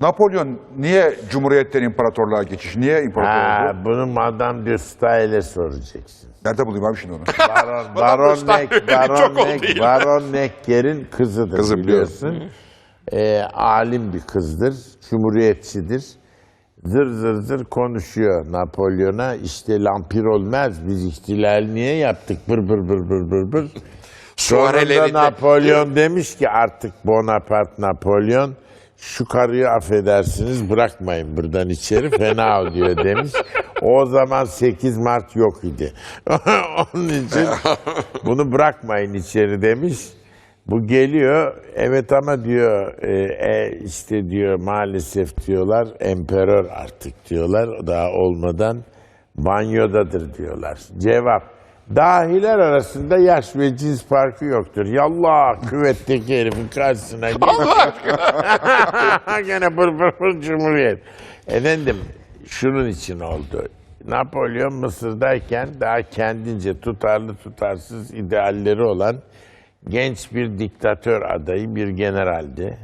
Napolyon niye Cumhuriyet'ten imparatorluğa geçiş? Niye imparator Ha, oldu? bunu Madame de Stael'e soracaksın. Nerede bulayım abi şimdi onu? Baron, Baron, Stael Neck, benim Baron, çok oldu Neck, yine. Baron Necker'in kızıdır Kızı biliyorsun. Ee, alim bir kızdır, cumhuriyetçidir. Zır zır zır konuşuyor Napolyon'a. İşte lampir olmaz, biz ihtilal niye yaptık? Bır bır bır bır bır bır. Sonunda Suarelerinde- Napolyon demiş ki artık Bonaparte Napolyon şu karıyı affedersiniz bırakmayın buradan içeri fena oluyor demiş. O zaman 8 Mart yok idi. Onun için bunu bırakmayın içeri demiş. Bu geliyor evet ama diyor e, e, işte diyor maalesef diyorlar emperör artık diyorlar daha olmadan banyodadır diyorlar. Cevap dahiler arasında yaş ve cins farkı yoktur. Yallah küvetteki herifin karşısına git. Gene bır bır bır cumhuriyet. Efendim şunun için oldu. Napolyon Mısır'dayken daha kendince tutarlı tutarsız idealleri olan genç bir diktatör adayı bir generaldi.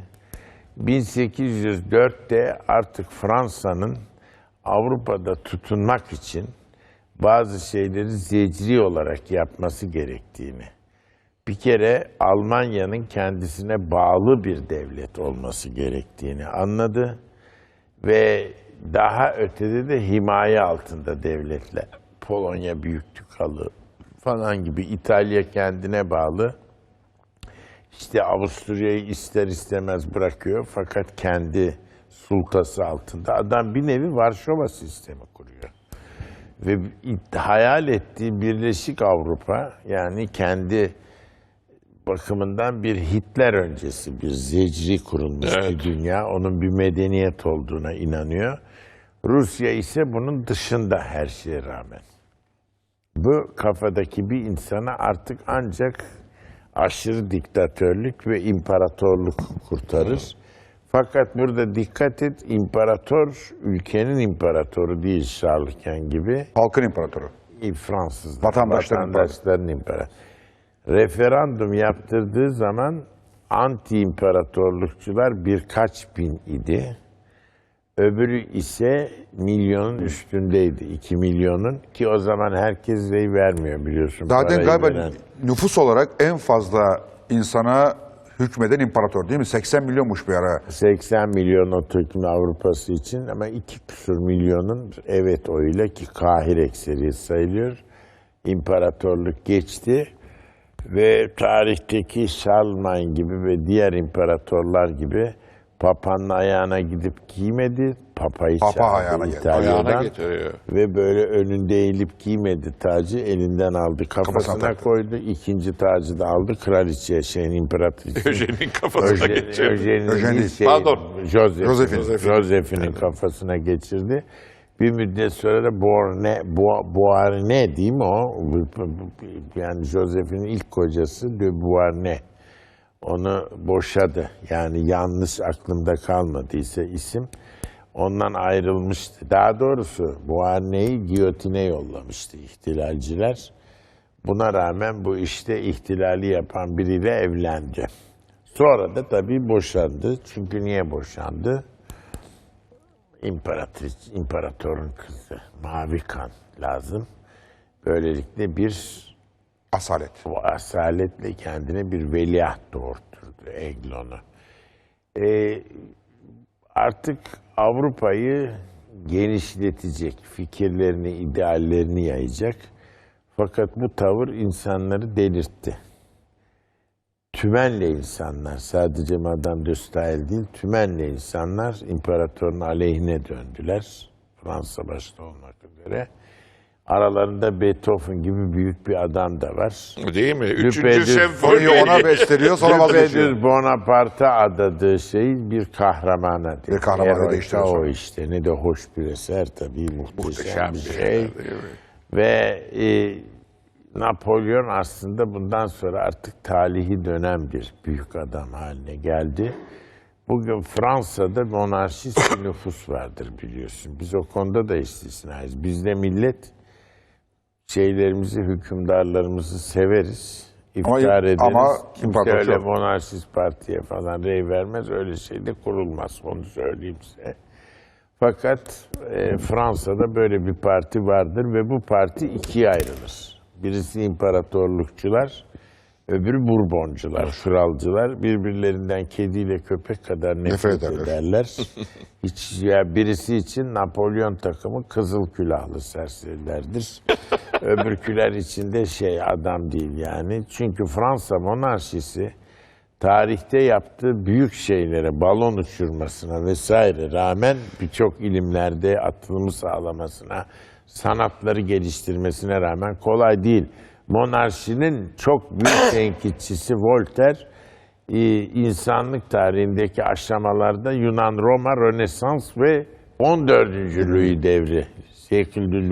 1804'te artık Fransa'nın Avrupa'da tutunmak için bazı şeyleri zecri olarak yapması gerektiğini, bir kere Almanya'nın kendisine bağlı bir devlet olması gerektiğini anladı ve daha ötede de himaye altında devletler. Polonya Büyüklük Halı falan gibi İtalya kendine bağlı. İşte Avusturya'yı ister istemez bırakıyor fakat kendi sultası altında adam bir nevi Varşova sistemi kuruyor. Ve hayal ettiği Birleşik Avrupa yani kendi bakımından bir Hitler öncesi bir zecri kurulmuş bir Evet. dünya. Onun bir medeniyet olduğuna inanıyor. Rusya ise bunun dışında her şeye rağmen. Bu kafadaki bir insana artık ancak aşırı diktatörlük ve imparatorluk kurtarır. Fakat burada dikkat et, imparator ülkenin imparatoru değil Şarlıken gibi. Halkın imparatoru. Fransızlar, Vatandaşların vatandaşların imparatoru. Referandum yaptırdığı zaman anti imparatorlukçular birkaç bin idi. Öbürü ise milyonun üstündeydi. 2 milyonun ki o zaman herkes rey vermiyor biliyorsun. Zaten galiba veren. nüfus olarak en fazla insana hükmeden imparator değil mi? 80 milyonmuş bir ara. 80 milyon o Türk'ün Avrupa'sı için ama iki küsur milyonun evet oyuyla ki Kahir ekseriyet sayılıyor. İmparatorluk geçti ve tarihteki Charlemagne gibi ve diğer imparatorlar gibi Papa'nın ayağına gidip giymedi. Papayı Papa çağırdı ayağına geldi. İtalya'dan. Ayağına getiriyor. Ve böyle önünde eğilip giymedi tacı elinden aldı. Kafasına taktı. koydu. ikinci tacı da aldı. Kraliçeye şeyin imparatrisin. Öjen'in kafasına Öjen- geçiyor. Öjen'in Öjen değil, değil. şey, Pardon. Joseph, Joseph'in. Joseph'in kafasına geçirdi. Bir müddet sonra da Boarne, Bo- Boarne değil mi o? Yani Joseph'in ilk kocası de Boarne. Onu boşadı. Yani yanlış aklımda kalmadıysa isim. Ondan ayrılmıştı. Daha doğrusu Boarne'yi giyotine yollamıştı ihtilalciler. Buna rağmen bu işte ihtilali yapan biriyle evlendi. Sonra da tabii boşandı. Çünkü niye boşandı? İmparatriç, imparatorun kızı. Mavi kan lazım. Böylelikle bir Asalet. o asaletle kendine bir veliaht doğurtturdu Eglon'u. Ee, artık Avrupa'yı genişletecek, fikirlerini, ideallerini yayacak. Fakat bu tavır insanları delirtti. Tümenle insanlar, sadece Madame de Stael değil, tümenle insanlar imparatorun aleyhine döndüler. Fransa başta olmak üzere. Aralarında Beethoven gibi büyük bir adam da var. Değil mi? Üçüncü senfoni. Ona besteliyor sonra vazgeçiyor. Bonaparte'a adadığı şey bir kahramana. Bir kahramana değiştiriyor o işte. Ne de hoş bir eser tabii muhteşem, Muhteşem bir şey. Ve e, Napolyon aslında bundan sonra artık talihi dönem bir büyük adam haline geldi. Bugün Fransa'da monarşist bir nüfus vardır biliyorsun. Biz o konuda da istisnayız. Bizde millet şeylerimizi, hükümdarlarımızı severiz. iftar ederiz. ama Kimse öyle yok. monarşist partiye falan rey vermez. Öyle şey de kurulmaz. Onu söyleyeyim size. Fakat e, Fransa'da böyle bir parti vardır ve bu parti ikiye ayrılır. Birisi imparatorlukçular, öbürü Bourboncular, kralcılar. Birbirlerinden kediyle köpek kadar nefret, Nefret ederler. ederler. Hiç, ya birisi için Napolyon takımı kızıl külahlı serserilerdir. Öbürküler için de şey adam değil yani. Çünkü Fransa monarşisi tarihte yaptığı büyük şeylere, balon uçurmasına vesaire rağmen birçok ilimlerde atılımı sağlamasına, sanatları geliştirmesine rağmen kolay değil. Monarşinin çok büyük tenkitçisi Voltaire, e, insanlık tarihindeki aşamalarda Yunan, Roma, Rönesans ve 14. Louis devri.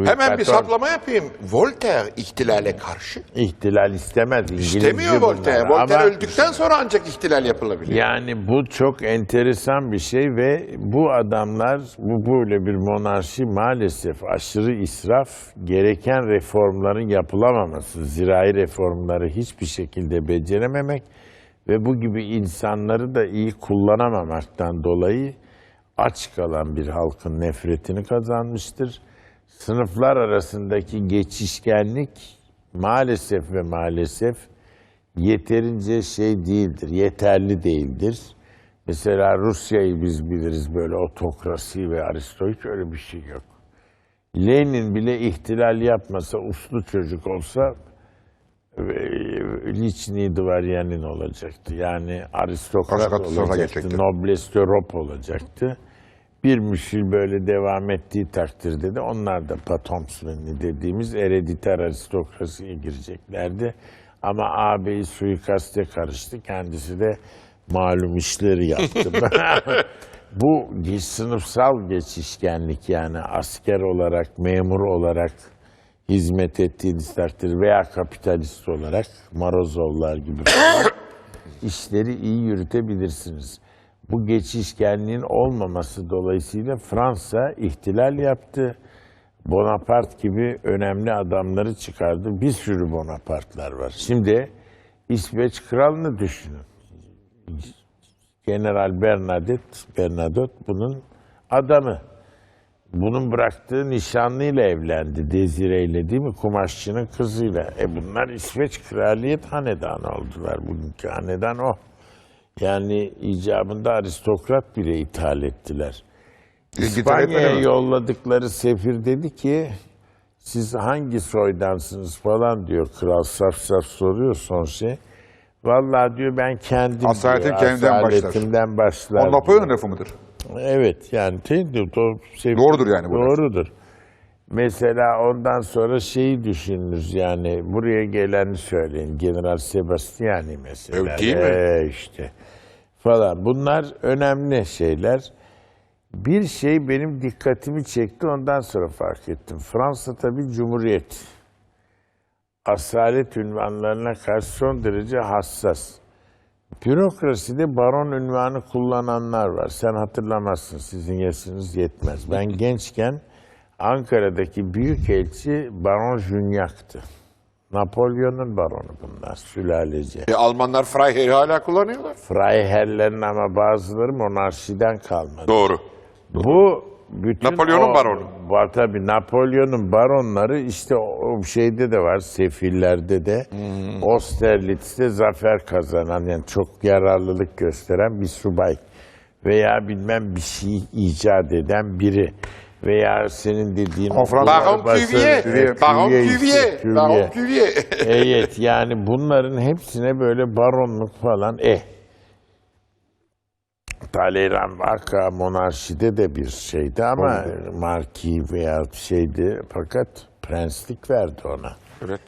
Hemen bir saplama yapayım. Voltaire ihtilale karşı. İhtilal istemez. İngilizce İstemiyor Voltaire. bunlar. Voltaire Ama- öldükten sonra ancak ihtilal yapılabilir. Yani bu çok enteresan bir şey ve bu adamlar bu böyle bir monarşi maalesef aşırı israf, gereken reformların yapılamaması, zirai reformları hiçbir şekilde becerememek ve bu gibi insanları da iyi kullanamamaktan dolayı aç kalan bir halkın nefretini kazanmıştır. Sınıflar arasındaki geçişkenlik maalesef ve maalesef yeterince şey değildir, yeterli değildir. Mesela Rusya'yı biz biliriz böyle otokrasi ve aristoik öyle bir şey yok. Lenin bile ihtilal yapmasa, uslu çocuk olsa Liçni Dvaryanin olacaktı. Yani aristokrat olacaktı, geçecekti. noblesse d'Europe olacaktı. Bir müşil böyle devam ettiği takdirde de onlar da patomsveni dediğimiz erediter aristokrasiye gireceklerdi. Ama ağabeyi suikaste karıştı. Kendisi de malum işleri yaptı. Bu sınıfsal geçişkenlik yani asker olarak, memur olarak hizmet ettiğiniz takdir veya kapitalist olarak Marozovlar gibi işleri iyi yürütebilirsiniz. Bu geçişkenliğin olmaması dolayısıyla Fransa ihtilal yaptı. Bonaparte gibi önemli adamları çıkardı. Bir sürü Bonaparte'lar var. Şimdi İsveç kralını düşünün. General Bernadotte, Bernadotte bunun adamı. Bunun bıraktığı nişanlıyla evlendi. Desire ile değil mi? Kumaşçının kızıyla. E bunlar İsveç kraliyet hanedanı oldular. Bugünkü hanedan o. Yani icabında aristokrat bile ithal ettiler. İspanya'ya yolladıkları sefir dedi ki siz hangi soydansınız falan diyor. Kral saf saf soruyor son şey. Vallahi diyor ben kendim Asaletim diyor, kendimden başlar. asaletimden başlar. O diyor. Napolyon lafı mıdır? Evet yani o Doğrudur yani bu. Doğrudur. Mesela ondan sonra şeyi düşünürüz yani buraya geleni söyleyin. General Sebastiani mesela. Evet, değil mi? Ee, işte falan. Bunlar önemli şeyler. Bir şey benim dikkatimi çekti ondan sonra fark ettim. Fransa tabii cumhuriyet. Asalet ünvanlarına karşı son derece hassas. Bürokraside baron ünvanı kullananlar var. Sen hatırlamazsın, sizin yaşınız yetmez. Ben gençken Ankara'daki büyükelçi Baron Jugnac'tı. Napolyon'un baronu bunlar, sülaleci. E, Almanlar Freiherr'i hala kullanıyorlar. Freiherrlerin ama bazıları monarşiden kalmadı. Doğru. Bu bütün Napolyon'un o- baronu. Var tabii Napolyon'un baronları işte o şeyde de var, sefillerde de. Austerlitz'te zafer kazanan yani çok yararlılık gösteren bir subay veya bilmem bir şey icat eden biri veya senin dediğin Konferans- Baron Cuvier. Baron Cuvier. Baron Cuvier. Evet yani bunların hepsine böyle baronluk falan eh. Taleyran Vaka monarşide de bir şeydi ama marki veya şeydi fakat prenslik verdi ona. Evet.